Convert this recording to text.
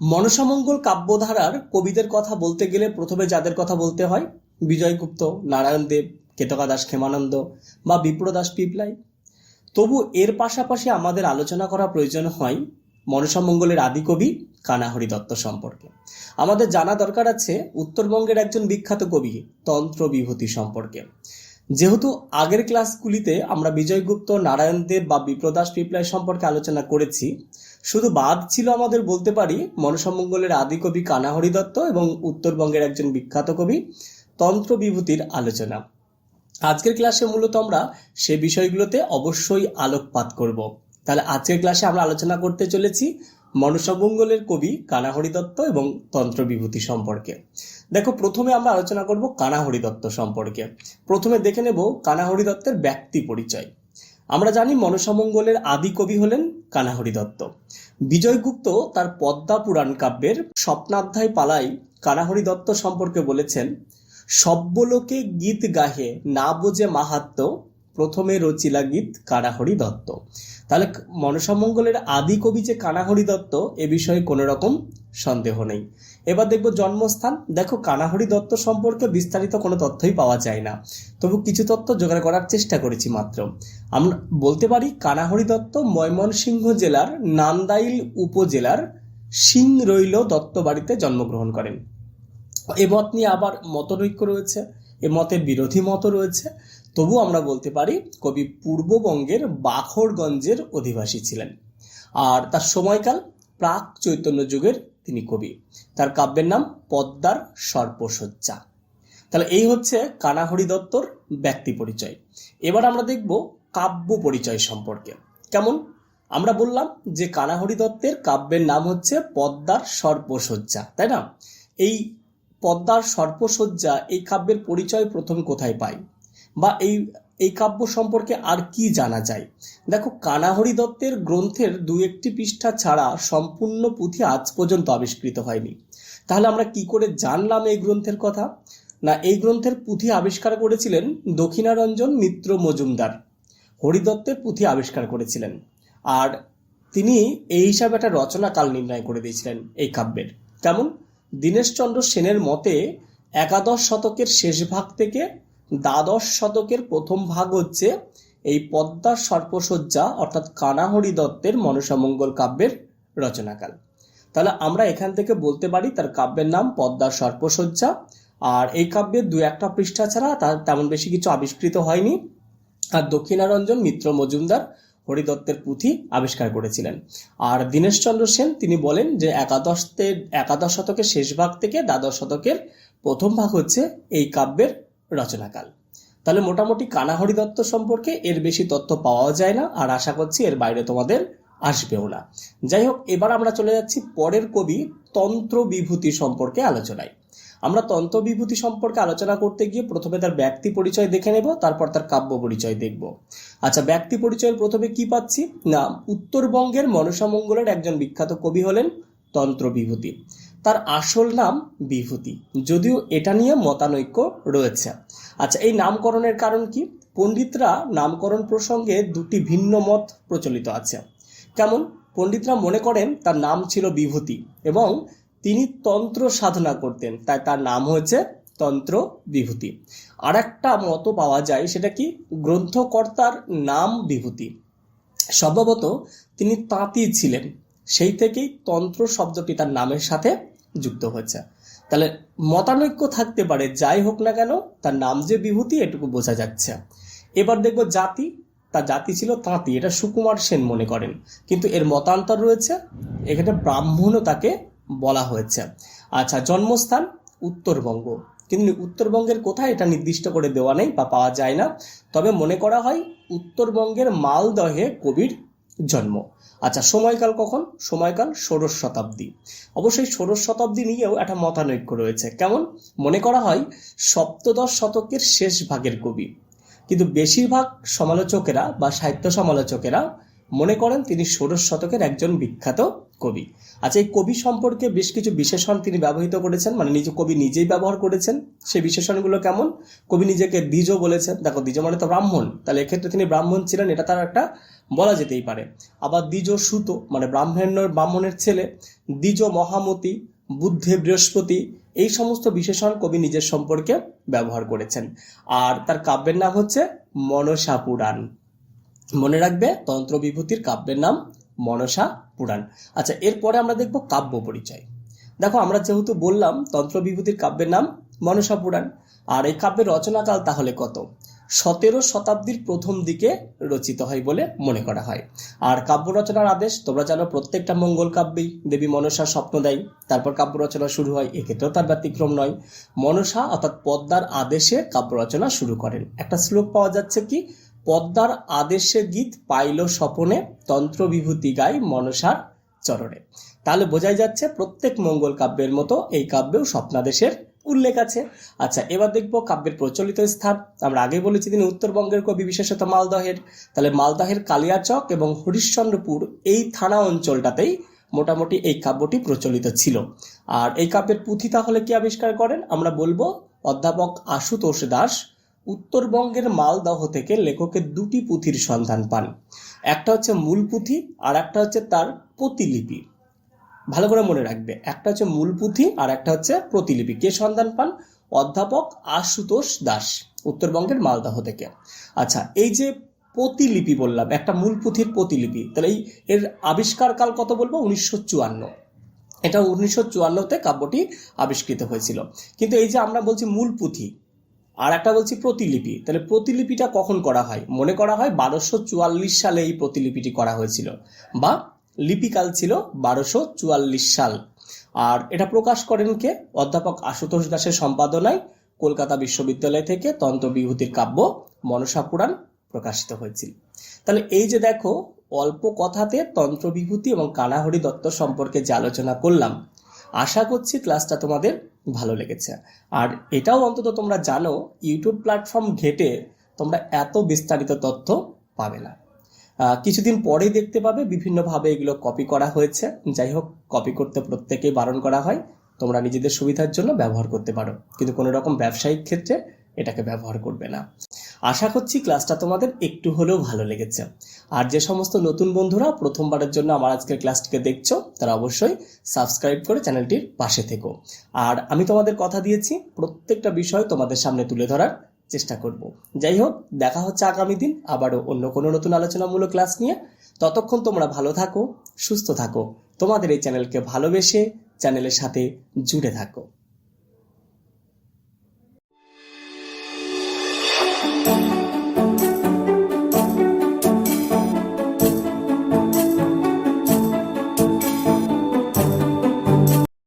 মনসামঙ্গল কাব্যধারার কবিদের কথা বলতে গেলে প্রথমে যাদের কথা বলতে হয় বিজয়গুপ্ত নারায়ণ দেব, কেতকা দাস ক্ষেমানন্দ বা বিপ্রদাস পিপলাই। তবু এর পাশাপাশি আমাদের আলোচনা করা প্রয়োজন হয় মনসামঙ্গলের আদিকবি কানাহরি দত্ত সম্পর্কে। আমাদের জানা দরকার আছে উত্তরবঙ্গের একজন বিখ্যাত কবি, তন্ত্র বিভূতি সম্পর্কে। যেহেতু আগের ক্লাসগুলিতে আমরা বিজয়গুপ্ত নারায়ণ দেব বা বিপ্রদাস পিপলাই সম্পর্কে আলোচনা করেছি শুধু বাদ ছিল আমাদের বলতে পারি মনসামঙ্গলের আদি কবি কানাহরি দত্ত এবং উত্তরবঙ্গের একজন বিখ্যাত কবি তন্ত্র বিভূতির আলোচনা। আজকের ক্লাসে মূলত আমরা সে বিষয়গুলোতে অবশ্যই আলোকপাত করব। তাহলে আজকের ক্লাসে আমরা আলোচনা করতে চলেছি মনসামঙ্গলের কবি কানাহরি দত্ত এবং তন্ত্র বিভূতি সম্পর্কে। দেখো, প্রথমে আমরা আলোচনা করব কানাহরি দত্ত সম্পর্কে। প্রথমে দেখে নেব কানাহরি দত্তের ব্যক্তি পরিচয়। আমরা জানি মনসামঙ্গলের আদি কবি হলেন কানাহরি দত্ত। বিজয়গুপ্ত তার পদ্মা পুরাণ কাব্যের স্বপ্নাধ্যায় পালাই কানাহরি দত্ত সম্পর্কে বলেছেন, সব্যলোকে গীত গাহে না বোঝে মাহাত্ম প্রথমে রচিলা গীত কানাহরি দত্ত। তাহলে মনসামঙ্গলের আদি কবি যে কানাহরি দত্ত, এ বিষয়ে কোনো রকম সন্দেহ নেই। এবার দেখব জন্মস্থান। দেখো, কানাহরি দত্ত সম্পর্কে বিস্তারিত কোনো তথ্যই পাওয়া যায় না। তবু কিছু তথ্য জোগাড় করার চেষ্টা করেছি মাত্র। আমরা বলতে পারি, কানাহরি দত্ত ময়মনসিংহ জেলার নান্দাইল উপজেলার সিংরৈল দত্ত বাড়িতে জন্মগ্রহণ করেন। এ মত নিয়ে আবার মতনৈক্য রয়েছে। এ মতের বিরোধী মতও রয়েছে। তবু আমরা বলতে পারি কবি পূর্ববঙ্গের বাখরগঞ্জের অধিবাসী ছিলেন। আর তার সময়কাল প্রাক চৈতন্য যুগের তিনি কবি। তার কাব্যের নাম পদ্মার সর্পসজ্জা তাহলে এই হচ্ছে কানাহরি দত্তর ব্যক্তি পরিচয়। এবার আমরা দেখব কাব্য পরিচয় সম্পর্কে। কেমন? আমরা বললাম যে কানাহরি দত্তের কাব্যের নাম হচ্ছে পদ্মার সর্পসজ্জা তাই না? এই পদ্মার সর্পসজ্জা এই কাব্যের পরিচয় প্রথম কোথায় পাই? বা এই এই কাব্য সম্পর্কে আর কি জানা যায়? দেখো, কানাহরি দত্তের গ্রন্থের দু একটি পৃষ্ঠা ছাড়া সম্পূর্ণ পুঁথি আজ পর্যন্ত আবিষ্কৃত হয়নি। তাহলে আমরা কি করে জানলাম এই গ্রন্থের কথা? না, এই গ্রন্থের পুঁথি আবিষ্কার করেছিলেন দক্ষিণারঞ্জন মিত্র মজুমদার। হরিদত্তের পুঁথি আবিষ্কার করেছিলেন। আর তিনি এই হিসাবে একটা রচনাকাল নির্ণয় করে দিয়েছিলেন এই কাব্যের। কেমন? দীনেশচন্দ্র সেনের মতে, একাদশ শতকের শেষ ভাগ থেকে দ্বাদশ শতকের প্রথম ভাগ হচ্ছে এই পদ্মার সর্পসজ্জা, অর্থাৎ কানাহরি দত্তের মনসামঙ্গল কাব্যের রচনাকাল। তাহলে আমরা এখান থেকে বলতে পারি তার কাব্যের নাম পদ্মার সর্পসজ্জা, আর এই কাব্যের দু একটা পৃষ্ঠা ছাড়া তার তেমন বেশি কিছু আবিষ্কৃত হয়নি। আর দক্ষিণারঞ্জন মিত্র মজুমদার হরিদত্তের পুঁথি আবিষ্কার করেছিলেন। আর দীনেশচন্দ্র সেন তিনি বলেন যে একাদশের একাদশ শতকের শেষ ভাগ থেকে দ্বাদশ শতকের প্রথম ভাগ হচ্ছে এই কাব্যের রচনাকাল। তাহলে মোটামুটি কানাহরি দত্ত সম্পর্কে এর বেশি তথ্য পাওয়া যায় না, আর আশা করছি এর বাইরে তোমাদের আসবেও না। যাই হোক, এবার আমরা চলে যাচ্ছি পরের কবি তন্ত্র বিভূতি সম্পর্কে আলোচনায়। আমরা তন্ত্র বিভূতি সম্পর্কে আলোচনা করতে গিয়ে প্রথমে তার ব্যক্তি পরিচয় দেখে নেব, তারপর তার কাব্য পরিচয় দেখব। আচ্ছা ব্যক্তি পরিচয়ের প্রথমে কি পাচ্ছি? না, উত্তরবঙ্গের মনসামঙ্গলের একজন বিখ্যাত কবি হলেন তন্ত্র বিভূতি। তার আসল নাম বিভূতি। যদিও এটা নিয়ে মতানৈক্য রয়েছে। আচ্ছা এই নামকরণের কারণ কি? পণ্ডিতরা নামকরণ প্রসঙ্গে দুটি ভিন্ন মত প্রচলিত আছে। কেমন? পণ্ডিতরা মনে করেন তার নাম ছিল বিভূতি এবং তিনি তন্ত্র সাধনা করতেন, তাই তার নাম হয়েছে তন্ত্র বিভূতি। আর একটা মতো পাওয়া যায়, সেটা কি? গ্রন্থকর্তার নাম বিভূতি। সম্ভবত তিনি তাঁতি ছিলেন। সেই থেকেই তন্ত্র শব্দটি তার নামের সাথে যুক্ত হয়েছে। তাহলে মতানৈক্য থাকতে পারে, যাই হোক না কেন, তার নাম যে বিভূতি, এটুকু বোঝা যাচ্ছে। এবার দেখব জাতি, তার জাতি ছিল তাঁতি, এটা সুকুমার সেন মনে করেন। কিন্তু এর মতান্তর রয়েছে, এখানে ব্রাহ্মণও তাকে বলা হয়েছে। আচ্ছা জন্মস্থান উত্তরবঙ্গ। কিন্তু উত্তরবঙ্গের কোথায় এটা নির্দিষ্ট করে দেওয়া নেই বা পাওয়া যায় না। তবে মনে করা হয় উত্তরবঙ্গের মালদহে কবির জন্ম। আচ্ছা সময়কাল কখন? সময়কাল ষোড়শ শতাব্দী। অবশ্যই ষোড়শ শতাব্দী নিয়েও একটা মতানৈক্য রয়েছে। কেমন? মনে করা হয় সপ্তদশ শতকের শেষ ভাগের কবি। কিন্তু বেশিরভাগ সমালোচকেরা বা সাহিত্য সমালোচকেরা মনে করেন তিনি ষোড়শ শতকের একজন বিখ্যাত কবি। আচ্ছা এই কবি সম্পর্কে বেশ কিছু বিশেষণ তিনি ব্যবহৃত করেছেন মানে নিজে কবি নিজেই ব্যবহার করেছেন। সেই বিশেষণগুলো কেমন? কবি নিজেকে দ্বিজ বলেছেন। দেখো, দ্বিজ মানে তো ব্রাহ্মণ, তাহলে এক্ষেত্রে তিনি ব্রাহ্মণ ছিলেন, এটা তার একটা বলা যেতেই পারে। আবার দ্বিজ সুত মানে ব্রাহ্মণ্য, ব্রাহ্মণের ছেলে, দ্বিজ মহামতি, বুদ্ধে বৃহস্পতি, এই সমস্ত বিশেষণ কবি নিজের সম্পর্কে ব্যবহার করেছেন। আর তার কাব্যের নাম হচ্ছে মনসা পুরাণ মনে রাখবে তন্ত্র বিভূতির কাব্যের নাম মনসা পুরাণ। আচ্ছা এরপরে আমরা দেখব কাব্য পরিচয়। দেখো, আমরা যেহেতু বললাম তন্ত্র বিভূতির কাব্যের নাম মনসা পুরাণ, আর এই কাব্যের রচনাকাল তাহলে কত? সতেরো শতাব্দীর প্রথম দিকে রচিত হয় বলে মনে করা হয়। আর কাব্য রচনার আদেশ, তোমরা জানো প্রত্যেকটা মঙ্গল কাব্যেই দেবী মনসা স্বপ্ন দেয় তারপর কাব্য রচনা শুরু হয়, এক্ষেত্রেও তার ব্যতিক্রম নয়। মনসা অর্থাৎ পদ্মার আদেশে কাব্য রচনা শুরু করেন। একটা শ্লোক পাওয়া যাচ্ছে কি? পদ্মার আদেশে গীত পাইল স্বপনে তন্ত্র বিভূতি গায় মনসার চরণে। তাহলে বোঝাই যাচ্ছে প্রত্যেক মঙ্গল কাব্যের মতো এই কাব্যেও স্বপ্নাদেশের উল্লেখ আছে। আচ্ছা এবার দেখব কাব্যের প্রচলিত স্থান। আমরা আগে বলেছি তিনি উত্তরবঙ্গের কবি, বিশেষত মালদহের। তাহলে মালদহের কালিয়াচক এবং হরিশ্চন্দ্রপুর এই থানা অঞ্চলটাতেই মোটামুটি এই কাব্যটি প্রচলিত ছিল। আর এই কাব্যের পুঁথি তাহলে কি আবিষ্কার করেন? আমরা বলব অধ্যাপক আশুতোষ দাস উত্তরবঙ্গের মালদহ থেকে লেখকের দুটি পুঁথির সন্ধান পান। একটা হচ্ছে মূল পুঁথি আর একটা হচ্ছে তার প্রতিলিপি। ভালো করে মনে রাখবে, একটা হচ্ছে মূল পুঁথি আর একটা হচ্ছে প্রতিলিপি। কে সন্ধান পান? অধ্যাপক আশুতোষ দাস, উত্তরবঙ্গের মালদহ থেকে। আচ্ছা এই যে প্রতিলিপি বললাম, একটা মূল পুঁথির প্রতিলিপি, তাহলে এই এর আবিষ্কার কাল কত বলব? উনিশশো চুয়ান্ন। এটা উনিশশো চুয়ান্নতে কাব্যটি আবিষ্কৃত হয়েছিল। কিন্তু এই যে আমরা বলছি মূল পুঁথি আর একটা বলছি প্রতিলিপি। তাহলে প্রতিলিপিটা কখন করা হয়? মনে করা হয় বারোশো চুয়াল্লিশ সালে এই প্রতিলিপিটি করা হয়েছিল। বা লিপিকাল ছিল বারোশো চুয়াল্লিশ সাল। আর এটা প্রকাশ করেন কে? অধ্যাপক আশুতোষ দাসের সম্পাদনায় কলকাতা বিশ্ববিদ্যালয় থেকে তন্ত্র বিভূতির কাব্য মনসা পুরাণ প্রকাশিত হয়েছিল। তাহলে এই যে দেখো, অল্প কথাতে তন্ত্র বিভূতি এবং কানাহরি দত্ত সম্পর্কে যে আলোচনা করলাম আশা করছি ক্লাসটা তোমাদের ভালো লেগেছে। আর এটাও অন্তত তোমরা জানো, ইউটিউব প্ল্যাটফর্ম ঘেটে তোমরা এত বিস্তারিত তথ্য পাবে না। কিছুদিন পরেই দেখতে পাবে বিভিন্নভাবে এগুলো কপি করা হয়েছে। যাই হোক কপি করতে প্রত্যেকেই বারণ করা হয়। তোমরা নিজেদের সুবিধার জন্য ব্যবহার করতে পারো। কিন্তু কোনো রকম ব্যবসায়িক ক্ষেত্রে এটাকে ব্যবহার করবে না। আশা করছি ক্লাসটা তোমাদের একটু হলেও ভালো লেগেছে। আর যে সমস্ত নতুন বন্ধুরা প্রথমবারের জন্য আমার আজকের ক্লাসটিকে দেখছ, তারা অবশ্যই সাবস্ক্রাইব করে চ্যানেলটির পাশে থেকো। আর আমি তোমাদের কথা দিয়েছি, প্রত্যেকটা বিষয় তোমাদের সামনে তুলে ধরার চেষ্টা করব। যাই হোক, দেখা হচ্ছে আগামী দিন আবারও অন্য কোনো নতুন আলোচনামূলক ক্লাস নিয়ে। ততক্ষণ তোমরা ভালো থাকো, সুস্থ থাকো। তোমাদের এই চ্যানেলকে ভালোবেসে চ্যানেলের সাথে জুড়ে থাকো।